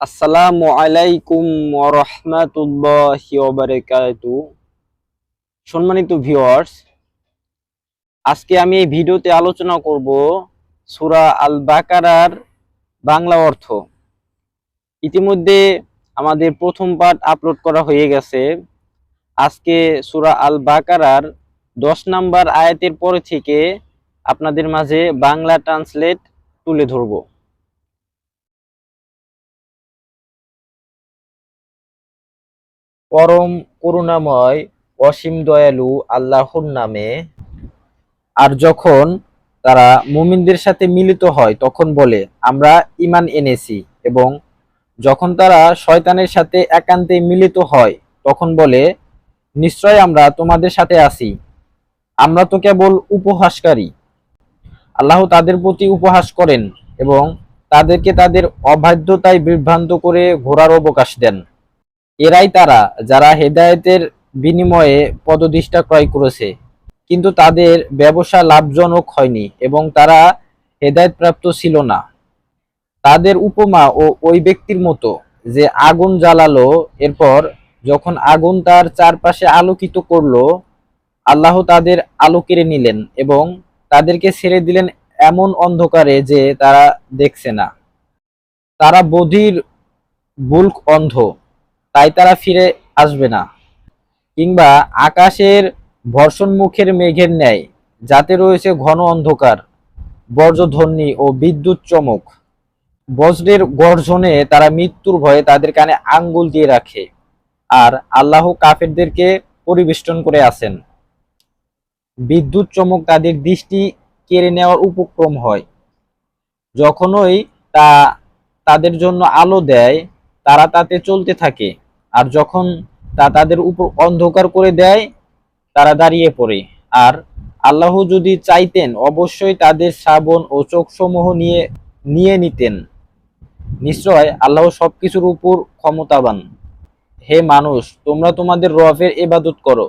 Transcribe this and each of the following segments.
আসসালামু আলাইকুম ওবারাকাতু। সম্মানিত ভিউয়ার্স, আজকে আমি এই ভিডিওতে আলোচনা করব সূরা আল বাকারার বাংলা অর্থ। ইতিমধ্যে আমাদের প্রথম পাঠ আপলোড করা হয়ে গেছে। আজকে সূরা আল বাকারার দশ নাম্বার আয়াতের পরে থেকে আপনাদের মাঝে বাংলা ট্রান্সলেট তুলে ধরবো। পরম করুণাময় অসীম দয়ালু আল্লাহর নামে। আর যখন তারা মুমিনদের সাথে মিলিত হয়, তখন বলে, আমরা ইমান এনেছি। এবং যখন তারা শয়তানের সাথে একান্তে মিলিত হয়, তখন বলে, নিশ্চয় আমরা তোমাদের সাথে আছি। আমরা তো কেবল উপহাসকারী। আল্লাহ তাদের প্রতি উপহাস করেন এবং তাদেরকে তাদের অবাধ্যতায় বিভ্রান্ত করে ঘোরার অবকাশ দেন। এরাই তারা যারা হেদায়েতের বিনিময়ে পদদিষ্ঠা ক্রয় করেছে। কিন্তু তাদের ব্যবসা লাভজনক হয়নি এবং তারা হেদায়েতপ্রাপ্ত ছিল না। তাদের উপমা ও ওই ব্যক্তির মতো যে আগুন জ্বালালো, এরপর যখন আগুন তার চারপাশে আলোকিত করল, আল্লাহ তাদের আলো কেড়ে নিলেন এবং তাদেরকে ছেড়ে দিলেন এমন অন্ধকারে যে তারা দেখছে না। তারা বধির বুলক অন্ধ। তাই তারা ফিরে আসবে না। কিংবা আকাশের বর্ষণ মুখের মেঘের ন্যায়, যাতে রয়েছে ঘন অন্ধকার বজ্রধ্বনি ও বিদ্যুৎ চমক। বজ্রের গর্জনে তারা মৃত্যুর ভয়ে তাদের কানে আঙ্গুল দিয়ে রাখে, আর আল্লাহ কাফেরদেরকে পরিবেষ্টন করে আসেন বিদ্যুৎ চমক তাদের দৃষ্টি কেড়ে নেওয়ার উপক্রম হয়। যখনই তা তাদের জন্য আলো দেয়, তারা তাতে চলতে থাকে। আর যখন তা তাদের উপর অন্ধকার করে দেয়, তারা দাঁড়িয়ে পড়ে। আর আল্লাহ যদি চাইতেন, অবশ্যই তাদের শ্রাবণ ও চোখসমূহ নিয়ে নিয়ে নিতেন। নিশ্চয় আল্লাহ সব কিছুর উপর ক্ষমতাবান। হে মানুষ, তোমরা তোমাদের রফের এবাদত করো,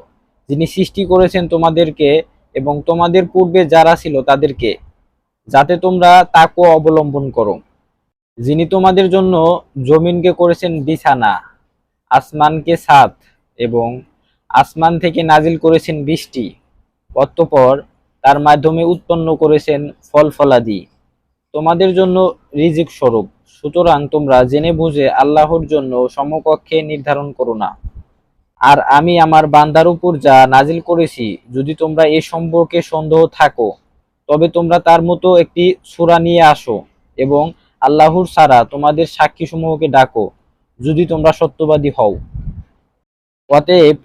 যিনি সৃষ্টি করেছেন তোমাদেরকে এবং তোমাদের পূর্বে যারা ছিল তাদেরকে, যাতে তোমরা তাকে অবলম্বন করো। যিনি তোমাদের জন্য জমিনকে করেছেন বিছানা আসমানকে ছাদ এবং আসমান থেকে নাজিল করেছেন বৃষ্টি। অতঃপর তার মাধ্যমে উৎপন্ন করেছেন ফল ফলাদি। তোমাদের জন্য রিজিক স্বরূপ। সুতরাং তোমরা জেনে বুঝে আল্লাহর জন্য সমকক্ষে নির্ধারণ করো না। আর আমি আমার বান্দার উপর যা নাজিল করেছি, যদি তোমরা এ সম্পর্কে সন্দেহ থাকো, তবে তোমরা তার মতো একটি সূরা নিয়ে আসো এবং আল্লাহর ছাড়া তোমাদের সাক্ষী সমূহকে ডাকো। যদি তোমরা সত্যবাদী হও। অতএব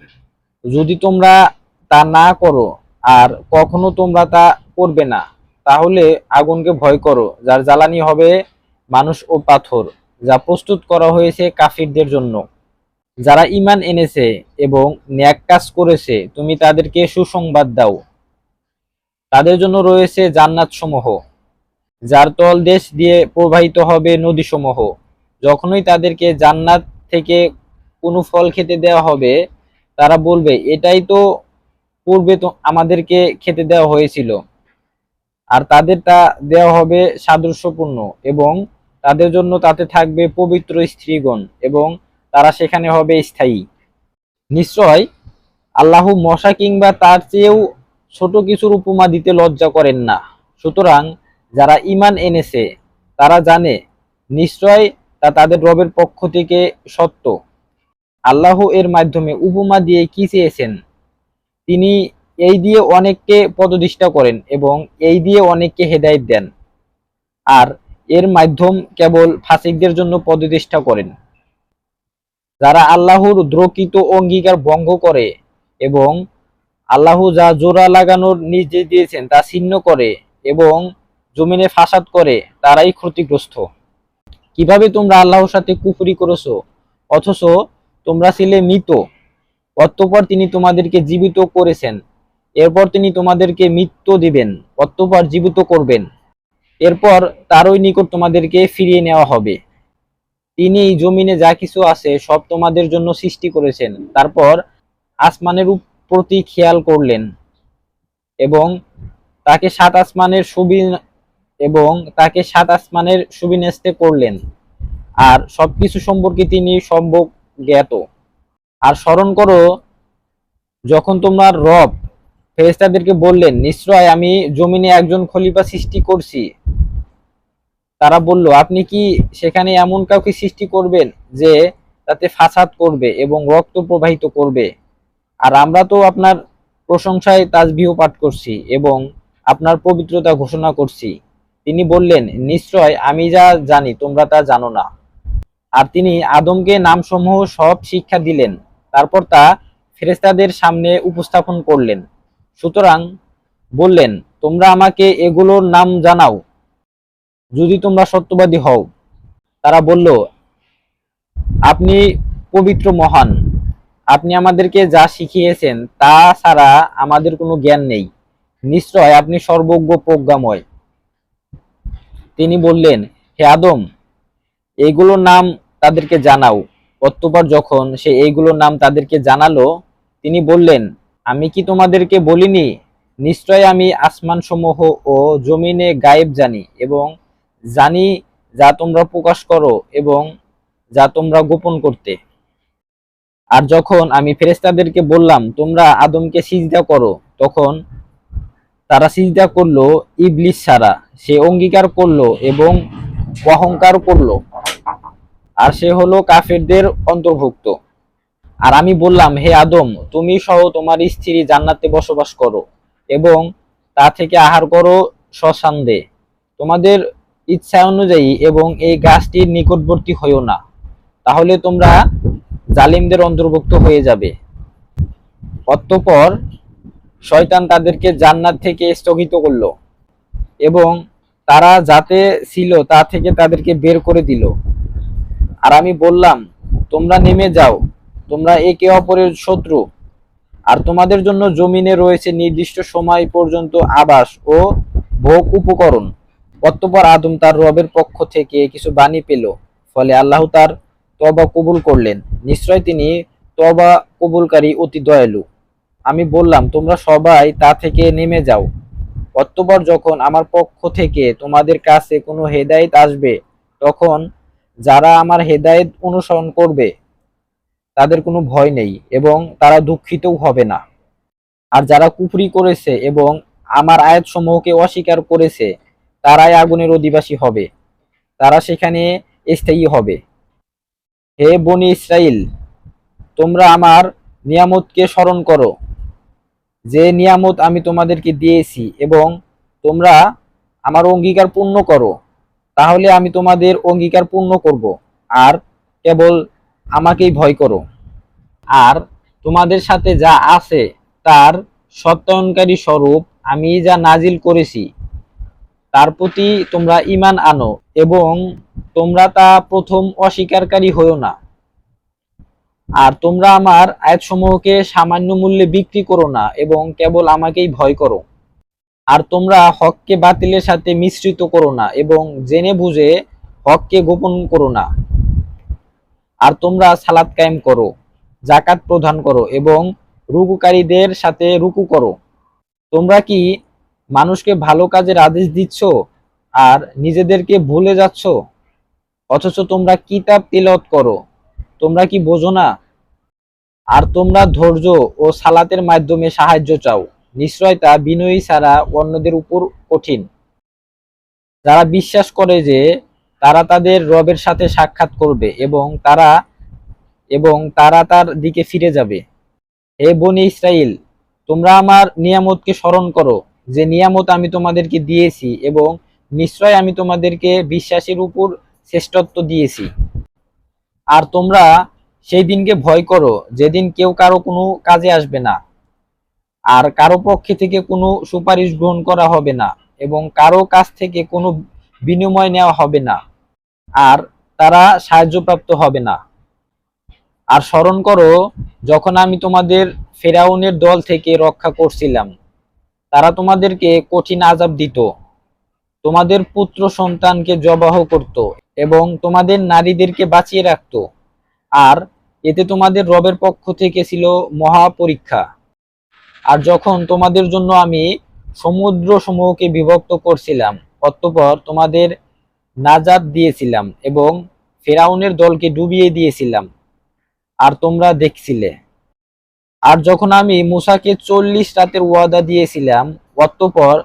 যদি তোমরা তা না করো আর কখনো তোমরা তা করবে না, তাহলে আগুনকে ভয় করো, যার জ্বালানি হবে মানুষ ও পাথর, যা প্রস্তুত করা হয়েছে কাফিরদের জন্য। যারা ইমান এনেছে এবং ন্যাক কাজ করেছে, তুমি তাদেরকে সুসংবাদ দাও। তাদের জন্য রয়েছে জান্নাত সমূহ যার তল দেশ দিয়ে প্রবাহিত হবে নদীসমূহ। যখনই তাদেরকে জান্নাত থেকে কোনো ফল খেতে দেওয়া হবে, তারা বলবে, এটাই তো পূর্বে তো আমাদেরকে খেতে দেওয়া হয়েছিল। আর তাদের তা দেওয়া হবে সাদৃশ্যপূর্ণ এবং তাদের জন্য তাতে থাকবে পবিত্র স্ত্রীগণ এবং তারা সেখানে হবে স্থায়ী। নিশ্চয় আল্লাহ মশা কিংবা তার চেয়েও ছোট কিছুর উপমা দিতে লজ্জা করেন না। সুতরাং যারা ইমান এনেছে, তারা জানে, নিশ্চয় তা তাদের রবের পক্ষ থেকে সত্য। আল্লাহ এর মাধ্যমে উপমা দিয়ে কি চেয়েছেন? তিনি এই দিয়ে অনেককে পদদিষ্ঠা করেন এবং এই দিয়ে অনেককে হেদায়েত দেন। আর এর মাধ্যম কেবল ফাসিকদের জন্য পদদিষ্ঠা করেন। যারা আল্লাহর দ্রকিত অঙ্গীকার ভঙ্গ করে এবং আল্লাহ যা জোড়া লাগানোর নির্দেশ দিয়েছেন তা ছিন্ন করে এবং জমিনে ফাসাদ করে, তারাই ক্ষতিগ্রস্ত। কীভাবে তোমরা আল্লাহর সাথে কুফরি করেছ? অথচ তোমরা ছিলে মৃত। অতঃপর তিনি তোমাদেরকে জীবিত করেছেন। এরপর তিনি তোমাদেরকে মৃত্যু দিবেন। অতঃপর জীবিত করবেন। এরপর তারই নিকট তোমাদেরকে ফিরিয়ে নেওয়া হবে। তিনি এই জমিনে যা কিছু আছে, সব তোমাদের জন্য সৃষ্টি করেছেন। তারপর আসমানের প্রতি খেয়াল করলেন এবং তাকে সাত আসমানের এবং তাকে সাত আসমানের সুবিন্যস্তে করলেন। আর সবকিছু সম্পর্কে তিনি সম্ভব জ্ঞাত। আর স্মরণ করো, যখন তোমার রব, ফেরেশতাদেরকে বললেন, নিশ্চয় আমি জমিনে একজন খলিফা সৃষ্টি করছি। তারা বলল, আপনি কি সেখানে এমন কাউকে সৃষ্টি করবেন যে তাতে ফাসাদ করবে এবং রক্ত প্রবাহিত করবে? আর আমরা তো আপনার প্রশংসায় তাজবিহ পাঠ করছি এবং আপনার পবিত্রতা ঘোষণা করছি। তিনি বললেন, নিশ্চয় আমি যা জানি, তোমরা তা জানো না। আর তিনি আদমকে নামসমূহ সব শিক্ষা দিলেন। তারপর তা ফেরেস্তাদের সামনে উপস্থাপন করলেন। সুতরাং বললেন, তোমরা আমাকে এগুলোর নাম জানাও, যদি তোমরা সত্যবাদী হও। তারা বলল, আপনি পবিত্র মহান। আপনি আমাদেরকে যা শিখিয়েছেন, তা ছাড়া আমাদের কোনো জ্ঞান নেই। নিশ্চয় আপনি সর্বজ্ঞ প্রজ্ঞাময়। তিনি বললেন, হে আদম এইগুলোর নাম তাদেরকে জানাও। অতঃপর যখন সে এইগুলোর নাম তাদেরকে জানালো, তিনি বললেন, আমি কি তোমাদেরকে বলিনি? নিশ্চয় আমি আসমানসমূহ ও জমিনে গায়েব জানি এবং জানি যা তোমরা প্রকাশ করো এবং যা তোমরা গোপন করতে। আর যখন আমি ফেরেস্তাদেরকে বললাম, তোমরা আদমকে সিজদা করো, তখন তারা সিজদা করল, ইবলিস ছাড়া। সে অঙ্গীকার করল এবং অহংকার করল। আর সে হলো কাফেরদের অন্তর্ভুক্ত। আর আমি বললাম, হে আদম, তুমি সহ তোমার স্ত্রী জান্নাতে বসবাস করো এবং তা থেকে আহার করো সসান্দে তোমাদের ইচ্ছা অনুযায়ী এবং এই গাছটির নিকটবর্তী হইও না। তাহলে তোমরা জালিমদের অন্তর্ভুক্ত হয়ে যাবে। অতঃপর শয়তান তাদেরকে জান্নাত থেকে স্থগিত করল এবং তারা যাতে ছিল তা থেকে তাদেরকে বের করে দিল। আর আমি বললাম, তোমরা নেমে যাও, তোমরা একে অপরের শত্রু, আর তোমাদের জন্য জমিনে রয়েছে নির্দিষ্ট সময় পর্যন্ত আবাস ও ভোগ উপকরণ। অতঃপর আদম তার রবের পক্ষ থেকে কিছু বাণী পেল, ফলে আল্লাহ তার তবা কবুল করলেন। নিশ্চয় তিনি তবা কবুলকারী অতি দয়ালু। আমি বললাম, তোমরা সবাই তা থেকে নেমে যাও। অতঃপর যখন আমার পক্ষ থেকে তোমাদের কাছে কোনো হেদায়েত আসবে, তখন যারা আমার হেদায়েত অনুসরণ করবে, তাদের কোনো ভয় নেই এবং তারা দুঃখিতও হবে না। আর যারা কুফরি করেছে এবং আমার আয়াতসমূহকে অস্বীকার করেছে, তারাই আগুনের অধিবাসী হবে। তারা সেখানে স্থায়ী হবে। হে বনি ইসরাইল তোমরা আমার নিয়ামতকে স্মরণ করো। যে নিয়ামত আমি তোমাদেরকে দিয়েছি এবং তোমরা আমার অঙ্গীকার পূর্ণ করো, তাহলে আমি তোমাদের অঙ্গীকার পূর্ণ করব। আর কেবল আমাকেই ভয় করো। আর তোমাদের সাথে যা আছে তার সত্যায়নকারী স্বরূপ আমি যা নাজিল করেছি, তার প্রতি তোমরা ইমান আনো এবং তোমরা তা প্রথম অস্বীকারী হও না। আর তোমরা আমার আয়াতসমূহকে সামান্য মূল্যে বিক্রি করো না এবং কেবল আমাকেই ভয় করো। আর তোমরা হককে বাতিলের সাথে মিশ্রিত করো না এবং জেনে বুঝে হককে গোপন করো না। আর তোমরা সালাত কায়েম করো জাকাত প্রদান করো এবং রুকুকারীদের সাথে রুকু করো। তোমরা কি মানুষকে ভালো কাজের আদেশ দিচ্ছ আর নিজেদেরকে ভুলে যাচ্ছ? অথচ তোমরা কিতাব তিলত করো। তোমরা কি বোঝো না আর তোমরা ধৈর্য ও সালাতের মাধ্যমে সাহায্য চাও। নিশ্চয় তা বিনয়ী ছাড়া অন্যদের উপর কঠিন। যারা বিশ্বাস করে যে তারা তাদের রবের সাথে সাক্ষাৎ করবে এবং তারা এবং তারা তার দিকে ফিরে যাবে। হে বনি ইসরাইল, তোমরা আমার নিয়ামতকে স্মরণ করো যে নিয়ামত আমি তোমাদেরকে দিয়েছি এবং নিশ্চয় আমি তোমাদেরকে বিশ্বাসের উপর শ্রেষ্ঠত্ব দিয়েছি। আর তোমরা সেই দিনকে ভয় করো, যেদিন কেউ কারও কোনো কাজে আসবে না। আর কারও পক্ষে থেকে কোনো সুপারিশ গ্রহণ করা হবে না এবং কারও কাছ থেকে কোনো বিনিময় নেওয়া হবে না। আর তারা সাহায্যপ্রাপ্ত হবে না। আর স্মরণ করো, যখন আমি তোমাদের ফেরাউনের দল থেকে রক্ষা করছিলাম, তারা তোমাদেরকে কঠিন আজাব দিত। তোমাদের পুত্র সন্তানকে জবাহ করত এবং তোমাদের নারীদেরকে বাঁচিয়ে রাখত। আর এতে তোমাদের রবের পক্ষ থেকে ছিল মহাপরীক্ষা। আর যখন তোমাদের জন্য আমি সমুদ্র সমূহকে বিভক্ত করছিলাম, অতঃপর তোমাদের নাজাদ দিয়েছিলাম এবং ফেরাউনের দলকে ডুবিয়ে দিয়েছিলাম, আর তোমরা দেখছিলে। আর যখন আমি মুসাকে চল্লিশ রাতের ওয়াদা দিয়েছিলাম, অতঃপর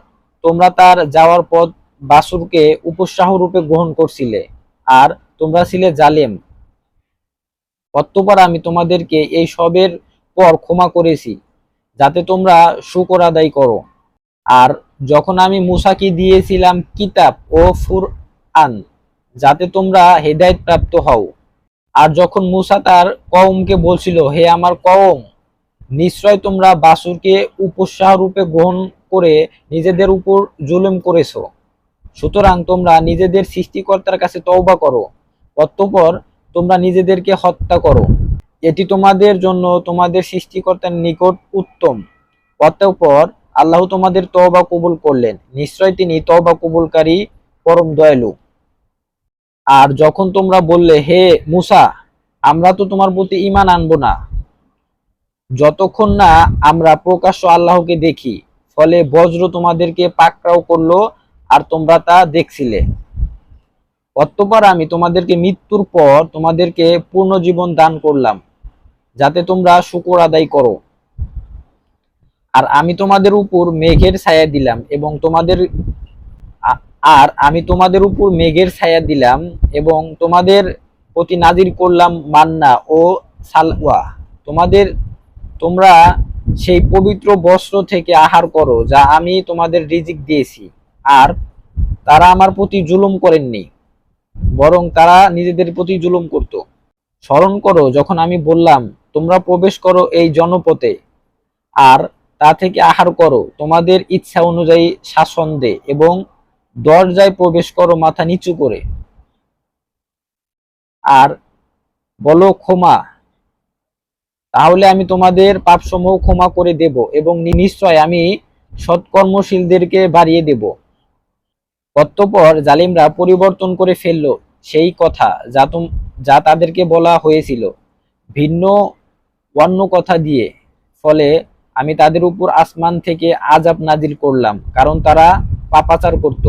তোমরা তার যাওয়ার পথ বাসুরকে উপসাহ রূপে গ্রহণ করছিলে, আর তোমরা ছিলে জালেম। অতঃপর আমি তোমাদেরকে এই সবের পর ক্ষমা করেছি, যাতে তোমরা শুকর আদায় করো। আর যখন আমি মুসাকে দিয়েছিলাম কিতাব ও ফুরআন, যাতে তোমরা হেদায়েত প্রাপ্ত হও। আর যখন মুসা তার কওমকে বলছিল, হে আমার কওম, নিশ্চয় তোমরা বাসুরকে উপসাহ রূপে গ্রহণ করে নিজেদের উপর জুলুম করেছ। সুতরাং তোমরা নিজেদের সৃষ্টিকর্তার কাছে তওবা করো। অতঃপর তোমরা নিজেদেরকে হত্যা করো। এটি তোমাদের জন্য তোমাদের সৃষ্টিকর্তার নিকট উত্তম। অতঃপর আল্লাহ তোমাদের তওবা কবুল করলেন। নিশ্চয় তিনি তওবা কবুলকারী, পরম দয়ালু। আর যখন তোমরা বললে, হে মুসা, আমরা তো তোমার প্রতি ঈমান আনব না। যতক্ষণ না আমরা প্রকাশ্য আল্লাহকে দেখি, ফলে বজ্র তোমাদেরকে পাকড়াও করল আর তোমরা তা দেখছিলে। অতঃপর আমি তোমাদেরকে মৃত্যুর পর তোমাদেরকে পূর্ণ জীবন দান করলাম, যাতে তোমরা শুকর আদায় করো। আর আমি তোমাদের উপর মেঘের ছায়া দিলাম এবং তোমাদের আর আমি তোমাদের উপর মেঘের ছায়া দিলাম এবং তোমাদের প্রতি নাজির করলাম মান্না ও সালওয়া। তোমাদের, তোমরা সেই পবিত্র বস্ত্র থেকে আহার করো, যা আমি তোমাদের রিজিক দিয়েছি। আর তারা আমার প্রতি জুলুম করেননি। বরং তারা নিজেদের প্রতি জুলুম করত। স্মরণ করো, যখন আমি বললাম, তোমরা প্রবেশ করো এই জনপথে আর তা থেকে আহার করো। তোমাদের ইচ্ছা অনুযায়ী শাসন দে এবং দরজায় প্রবেশ করো মাথা নিচু করে। আর বলো, ক্ষমা। তাহলে আমি তোমাদের পাপসমূহ ক্ষমা করে দেব এবং নিশ্চয় আমি সৎকর্মশীলদেরকে বাড়িয়ে দেব। অতঃপর জালিমরা পরিবর্তন করে ফেলল সেই কথা যা তুম- যা তাদেরকে বলা হয়েছিল। ভিন্ন অন্য কথা দিয়ে, ফলে আমি তাদের উপর আসমান থেকে আজাব নাজিল করলাম, কারণ তারা পাপাচার করত।